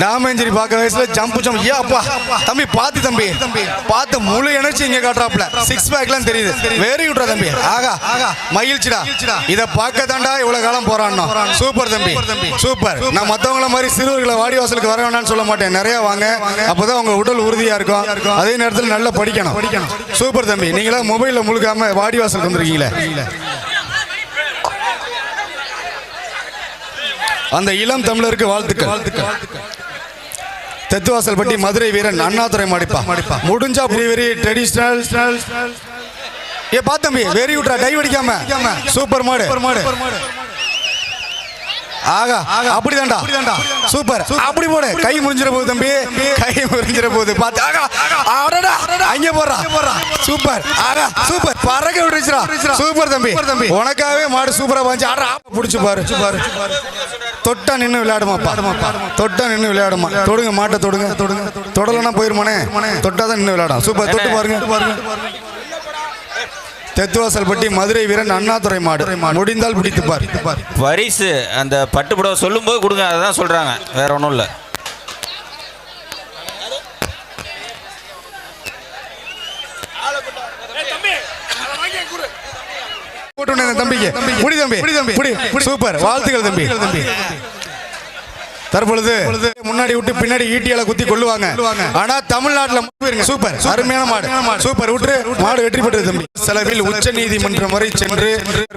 டாமேஞ்சரி பார்க்க வயசுல jump jump ஏ அப்பா தம்பி பாத்து தம்பி. பார்த்து முழு எனர்ஜி இங்க காட்டுறாப்ல சிக்ஸ் பேக்லாம் தெரியுது. வெரி குட்ரா தம்பி. ஆகா மகிழ்ச்சிடா. இத பார்க்க தாண்டா இவ்வளவு காலம் போறானோ சூப்பர் தம்பி. சூப்பர் நான் மத்தவங்கள மாதிரி சிறுவர்களை வாடி வாசலுக்கு வர வேணாம்னு சொல்ல மாட்டேன். நிறைய வாங்க. அப்பதான் உங்க உடல் உறுதியா இருக்கும். அதே நேரத்தில் நல்லா படிக்கணும். படிக்கணும் சூப்பர் தம்பி. நீங்களா மொபைல்ல முழுக்காம வாடி வாசலுக்கு வந்திருக்கீங்களே? அந்த இளம் தமிழருக்கு வாழ்த்துக்கள் வாழ்த்துக்கள். தெத்துவாசல்பட்டி மதுரை வீரன் அண்ணாதுரை மாடிப்பா. மாடிப்பா. முடிஞ்சா வெரி வெரி ட்ரெடிஷனல் ஏ பாத்தம்பி வெரி குட்ரா டை அடிக்காம சூப்பர் மாடு. மாடு. ஆகா அப்படிதான்டா. சூப்பர். அப்படி போடு. கை முறிஞ்சிர போகுது தம்பி. கை முறிஞ்சிர போகுது. பாத்து ஆகா. அடடா. அங்க போறா சூப்பர். ஆகா. சூப்பர். பறக்க விட்டுச்சுடா சூப்பர் தம்பி. உனக்காகவே மாடு சூப்பரா பாஞ்சு. ஆடா புடிச்சு பாரு. பாரு. தொட்டா நின்னு விளையாடுமாப்பா. தொட்டா நின்னு விளையாடுமா. தொடுங்க மாட்டை தொடுங்க. தொடுங்க. தொடலனா போயிருமானே. தொட்டா தான் நின்னு விளையாடும் சூப்பர். தொட்டு பாருங்க. பாருங்க. தெத்துவாசல்பட்டி மதுரை வீரன் அண்ணாதுரை மாடு. முடிந்தால் பிடித்து பார். பரிசு அந்த பட்டு புடவை சொல்லும்போது கொடுங்க அதான் சொல்கிறாங்க வேற ஒன்றும் இல்லை. தம்பிக்கு. முடி தம்பி. முடி தம்பி. சூப்பர். வாழ்த்துக்கள் தம்பி. தம்பி. தற்பொழுது முன்னாடி விட்டு பின்னாடி ஈட்டியால குத்தி கொள்ளுவாங்க ஆனா தமிழ்நாட்டுல சூப்பர். அருமையான மாடு. சூப்பர். விட்டு மாடு வெற்றி பெற்றது தம்பி. செலவில் உச்ச நீதிமன்றம் வரை சென்று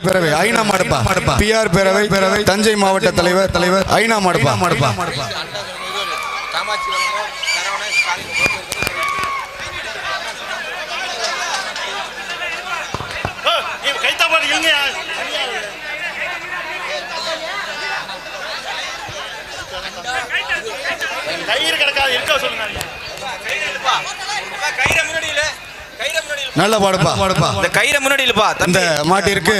பேரவை ஐநா மாடுப்பா. பிஆர் பேரவை பேரவை தஞ்சை மாவட்ட தலைவர் தலைவர் ஐநா மாடுப்பா. மாடுப்பா. கைத்தாப்பாடு இல்லையா? கயிறு கிடக்காது இருக்க சொல்லுங்க. நல்ல பாடுப்பா. பாடுப்பா. இந்த கயிறை முன்னாடி இல்லைப்பா இந்த மாட்டிற்கு.